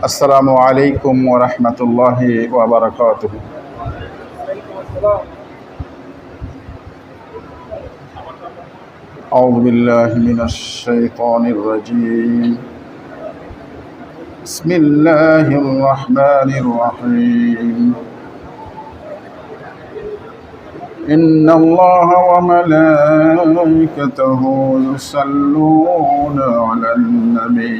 আসসালামু আলাইকুম ওরহমতুল্লাহি ওবরাকাত أعوذ بالله من الشيطان الرجيم بسم الله الرحمن الرحيم إن الله وملائكته يصلون على النبي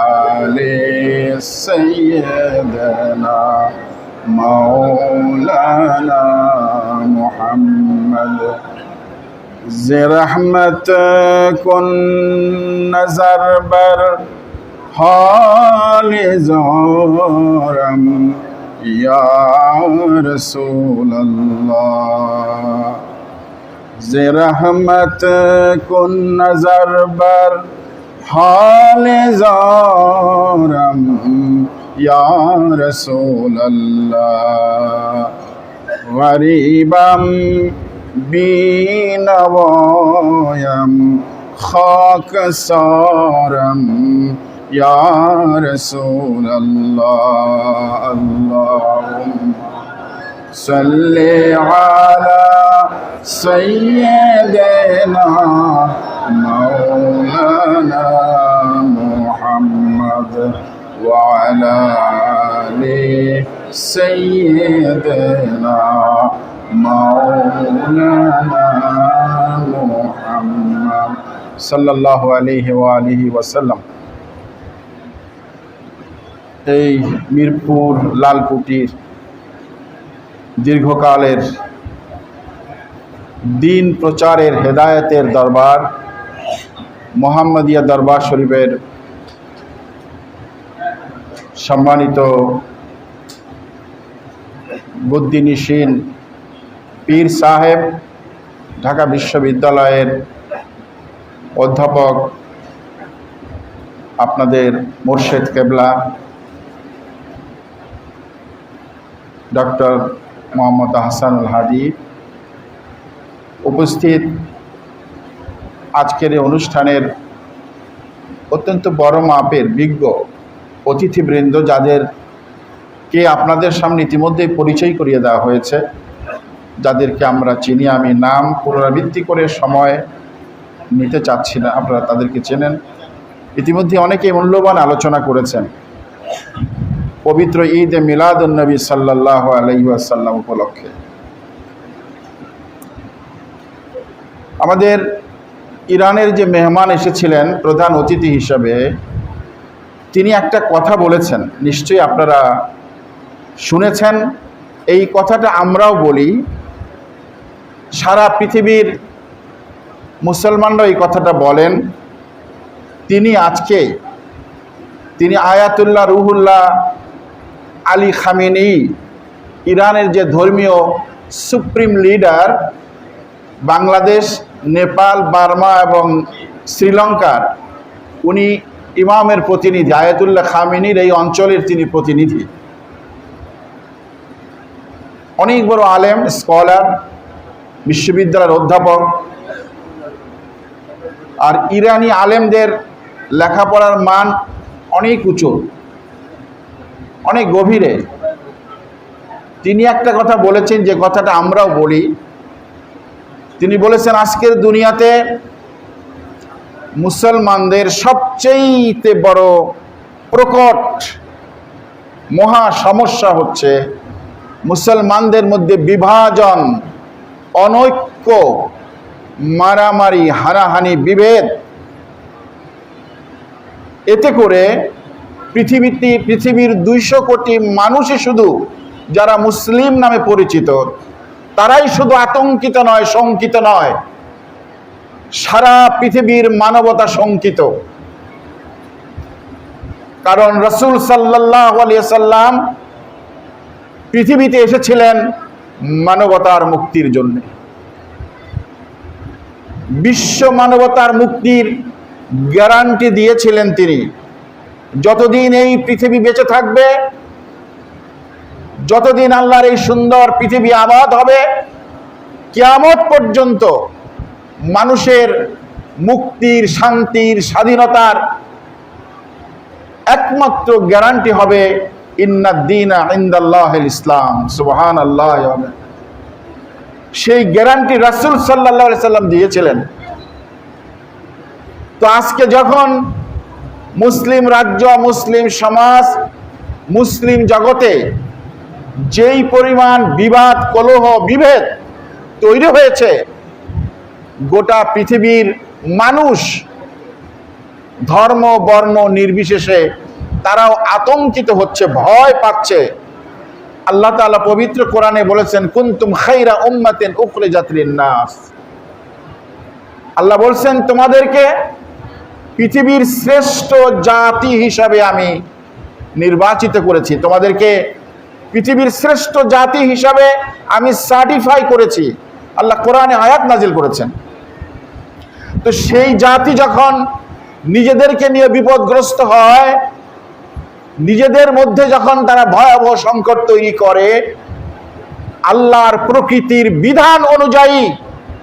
آل سيدنا مولانا محمد. زي رحمت کن بر حال زارم یا رسول اللہ زي رحمت کن نظر بر حال زارم یا رسول اللہ غریبم بینوایم خاک سارم یا رسول اللہ اللہم صلی علی سیدنا مولانا محمد وعلى آل سيدنا مولانا محمد صلى الله عليه وآله وسلم এই মিরপুর লালকুটির দীর্ঘকালের দিন প্রচারের হেদায়েতের দরবার মোহাম্মদিয়া দরবার শরীফের সম্মানিত বুদ্ধিনিশীন পীর সাহেব, ঢাকা বিশ্ববিদ্যালয়ের অধ্যাপক, আপনাদের মোর্শেদ কেবলা, ডক্টর মোহাম্মদ হাসানুল হাদি, উপস্থিত আজকের এই অনুষ্ঠানের অত্যন্ত বড় মাপের বিজ্ঞ অতিথিবৃন্দ যাদের কে আপনাদের সামনে ইতিমধ্যেই পরিচয় করিয়ে দেওয়া হয়েছে, যাদেরকে আমরা চিনি। আমি নাম পুনরাবৃত্তি করে সময় নিতে চাচ্ছি না, আপনারা তাদেরকে চেনেন। ইতিমধ্যে অনেকে মূল্যবান আলোচনা করেছেন। পবিত্র ঈদ এ মিলাদুলনবী সাল্লাহ আলহিহাসাল্লাম উপলক্ষে। আমাদের ইরানের যে মেহমান এসেছিলেন প্রধান অতিথি হিসাবে, তিনি একটা কথা বলেছেন। নিশ্চয়ই আপনারা শুনেছেন। এই কথাটা আমরাও বলি। সারা পৃথিবীর মুসলমানরা এই কথাটা বলেন। তিনি আজকে, তিনি আয়াতুল্লাহ রুহুল্লাহ আলী খামিনি, ইরানের যে ধর্মীয় supreme leader, Bangladesh Nepal, Burma এবং শ্রীলঙ্কার। উনি ইমামের প্রতিনিধি, আয়াতুল্লাহ খামিনির এই অঞ্চলের তিনি প্রতিনিধি। অনেক বড় আলেম, স্কলার, বিশ্ববিদ্যালয়ের অধ্যাপক। আর ইরানি আলেমদের লেখাপড়ার মান অনেক উঁচু, অনেক গভীরে। তিনি একটা কথা বলেছেন, যে কথাটা আমরাও বলি তিনি বলেছেন, আজকের দুনিয়াতে মুসলমানদের সবচেয়ে বড় প্রকট মহা সমস্যা হচ্ছে মুসলমানদের মধ্যে বিভাজন, অনৈক্য, মারামারি, হানাহানি, বিভেদ। এতে করে পৃথিবীতে, পৃথিবীর দুইশো কোটি মানুষই শুধু যারা মুসলিম নামে পরিচিত তারাই শুধু আতঙ্কিত নয়, শঙ্কিত নয়। সারা পৃথিবীর মানবতা শঙ্কিত। কারণ রসুল সাল্লাহ সাল্লাম পৃথিবীতে এসেছিলেন মানবতার মুক্তির জন্য। বিশ্ব মানবতার মুক্তির গ্যারান্টি দিয়েছিলেন তিনি। যতদিন এই পৃথিবী বেঁচে থাকবে যতদিন আল্লাহর এই সুন্দর পৃথিবী আবাদ হবে, কিয়ামত পর্যন্ত মানুষের মুক্তির, শান্তির, স্বাধীনতার একমাত্র গ্যারান্টি হবে ইন্নাদ্দিনা ইসলাম সুবহান আল্লাহ। সেই গ্যারান্টি রাসূল আলাইহি সাল্লাম দিয়েছিলেন। তো আজকে যখন মুসলিম রাজ্য, মুসলিম সমাজ, মুসলিম জগতে যেই পরিমাণ বিবাদ, কলহ, বিভেদ তৈরি হয়েছে, গোটা পৃথিবীর মানুষ ধর্ম, বর্ণ নির্বিশেষে তারাও আতঙ্কিত হচ্ছে, ভয় পাচ্ছে। আল্লাহ তাআলা পবিত্র কোরআনে বলেছেন, কুনতুম খাইরা উম্মাতিন যাত্রীর নাস আল্লাহ বলছেন, তোমাদেরকে পৃথিবীর শ্রেষ্ঠ জাতি হিসাবে আমি নির্বাচিত করেছি। তোমাদেরকে পৃথিবীর শ্রেষ্ঠ জাতি হিসাবে আমি সার্টিফাই করেছি। আল্লাহ কোরআনে আয়াত নাজিল করেছেন। তো সেই জাতি যখন নিজেদেরকে নিয়ে বিপদগ্রস্ত হয়, নিজেদের মধ্যে যখন তারা ভয়াবহ সংকট তৈরি করে, আল্লাহর প্রকৃতির বিধান অনুযায়ী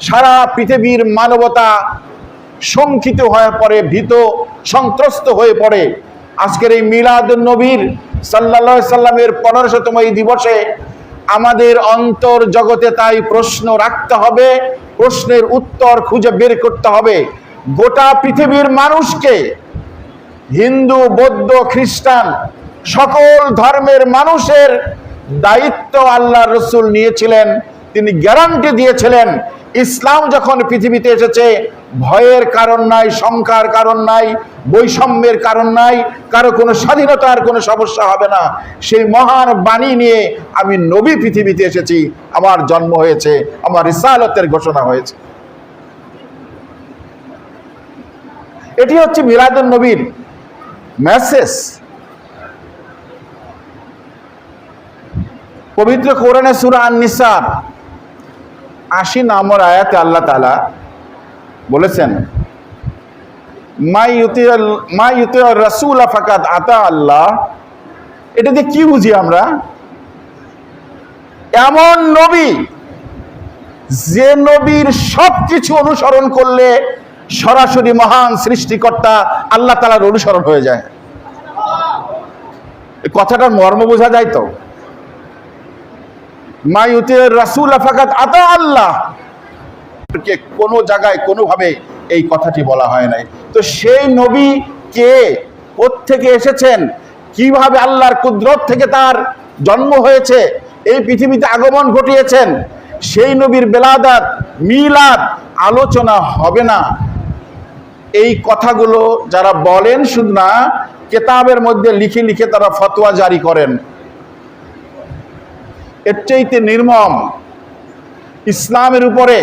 সারা পৃথিবীর মানবতা শঙ্কিত হয়ে পড়ে, ভীত, সন্ত্রস্ত হয়ে পড়ে। আজকের এই মিলাদ নবীর সাল্লা সাল্লামের পনেরোশতম এই দিবসে আমাদের অন্তর জগতে তাই প্রশ্ন রাখতে হবে, প্রশ্নের উত্তর খুঁজে বের করতে হবে। গোটা পৃথিবীর মানুষকে, হিন্দু, বৌদ্ধ, খ্রিস্টান, সকল ধর্মের মানুষের দায়িত্ব আল্লাহ রসুল নিয়েছিলেন, তিনি গ্যারান্টি দিয়েছিলেন ইসলাম যখন পৃথিবীতে এসেছে, ভয়ের কারণ নাই শঙ্কার কারণ নাই, বৈষম্যের কারণ নাই, কারও কোনো স্বাধীনতার কোনো সমস্যা হবে না। সেই মহান বাণী নিয়ে আমি নবী পৃথিবীতে এসেছি, আমার জন্ম হয়েছে, আমার রিসালতের ঘোষণা হয়েছে। এটি হচ্ছে মিলাদুল নবীর মেসেজ। পবিত্র কোরআনে সুরা আন-নিসার আশি নম্বর আয়াতে আল্লাহ তালা বলেছেন, মাই ইউতির মাই ইউতির রাসূল ফাকাদ আতা আল্লাহ। এটা দিয়ে কি বুঝি আমরা? এমন নবী, যে নবীর সব কিছু অনুসরণ করলে সরাসরি মহান সৃষ্টিকর্তা আল্লাহ তালার অনুসরণ হয়ে যায়। কথাটার মর্ম বোঝা যায় তো? মায়ুতের রাসুল ফাকাত আতা আল্লাহ। কে কোনো জায়গায় কোনোভাবে এই কথাটি বলা হয় নাই। তো সেই নবী কে থেকে এসেছেন? কীভাবে আল্লাহর কুদরত থেকে তার জন্ম হয়েছে? এই পৃথিবীতে আগমন ঘটিয়েছেন? সেই নবীর বেলাদাত মিলাদ আলোচনা হবে না। এই কথাগুলো যারা বলেন শুধু না, কেতাবের মধ্যে লিখে লিখে তারা ফতোয়া জারি করেন। এর চাইতে নির্মম ইসলামের উপরে,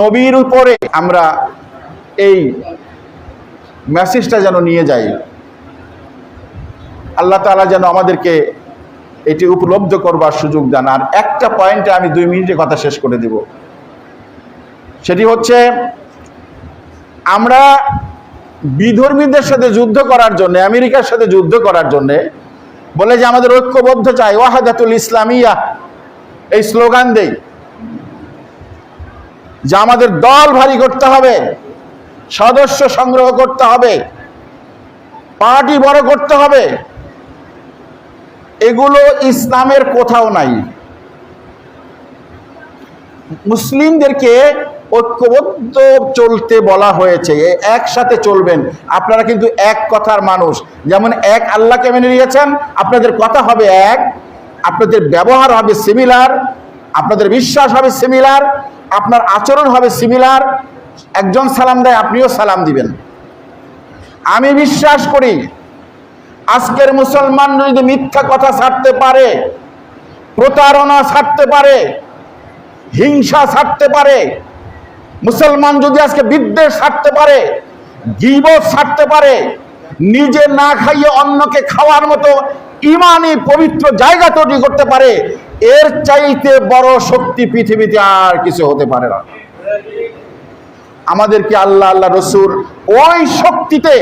নবীর উপরে আমরা এই মেসেজটা যেন নিয়ে যাই। আল্লাহ তালা যেন আমাদেরকে এটি উপলব্ধ করবার সুযোগ দেন। আর একটা পয়েন্টে আমি দুই মিনিটে কথা শেষ করে দিব। সেটি হচ্ছে, আমরা বিধর্মীদের সাথে যুদ্ধ করার জন্য, আমেরিকার সাথে যুদ্ধ করার জন্য বলে যে আমাদের ঐক্যবদ্ধ চাই, ওয়াহাদাতুল ইসলামিয়া। এই স্লোগান দেই। যে আমাদের দল ভারী করতে হবে, সদস্য সংগ্রহ করতে হবে, পার্টি বড় করতে হবে, এগুলো ইসলামের কোথাও নাই। মুসলিমদেরকে ঐক্যবদ্ধ চলতে বলা হয়েছে একসাথে চলবেন। আপনারা কিন্তু এক কথার মানুষ। যেমন এক আল্লাহকে মেনে নিয়েছেন, আপনাদের কথা হবে এক, আপনাদের ব্যবহার হবে সিমিলার আপনাদের বিশ্বাস হবে সিমিলার আপনার আচরণ হবে সিমিলার একজন সালাম দেয়, আপনিও সালাম দিবেন। আমি বিশ্বাস করি, আজকের মুসলমান যদি মিথ্যা কথা ছাড়তে পারে, প্রতারণা ছাড়তে পারে, হিংসা ছাড়তে পারে মুসলমান যদি আজকে বিদ্বেষ ছাড়তে পারে, গিবত ছাড়তে পারে, নিজে না খাইয়ে অন্যকে খাওয়ার মতো ইমানি পবিত্র জায়গা তৈরি করতে পারে, এর চাইতে বড় শক্তি পৃথিবীতে আর কিছু হতে পারে না। আমাদেরকে আল্লাহ আল্লাহ রসুর ওই শক্তিতে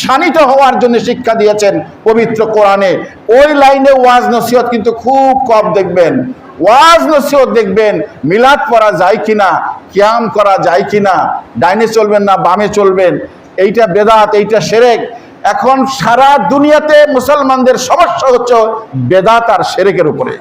শানিত হওয়ার জন্য শিক্ষা দিয়েছেন পবিত্র কোরআনে? ওই লাইনে ওয়াজ নসিহত কিন্তু খুব কম দেখবেন। ওয়াজ নসিহত দেখবেন, মিলাদ পড়া যায় কিনা, ক্যাম করা যায় কিনা, ডাইনে চলবেন না, বামে চলবেন, এইটা বেদাত, এইটা সেরেক। এখন সারা দুনিয়াতে মুসলমানদের সমস্যা হচ্ছে বেদাত আর সেরেকের উপরে।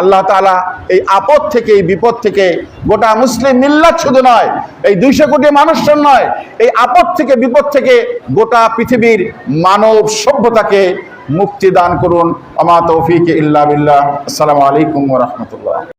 আল্লাহ তালা এই আপদ থেকে, এই বিপদ থেকে গোটা মুসলিম মিল্লাত শুধু নয়, এই দুইশো কোটি মানুষজন নয়, এই আপদ থেকে, বিপদ থেকে গোটা পৃথিবীর মানব সভ্যতাকে মুক্তি দান করুন। আমা তৌফিক ইল্লা বিল্লাহ। আসসালামু আলাইকুম রহমতুল্লাহ।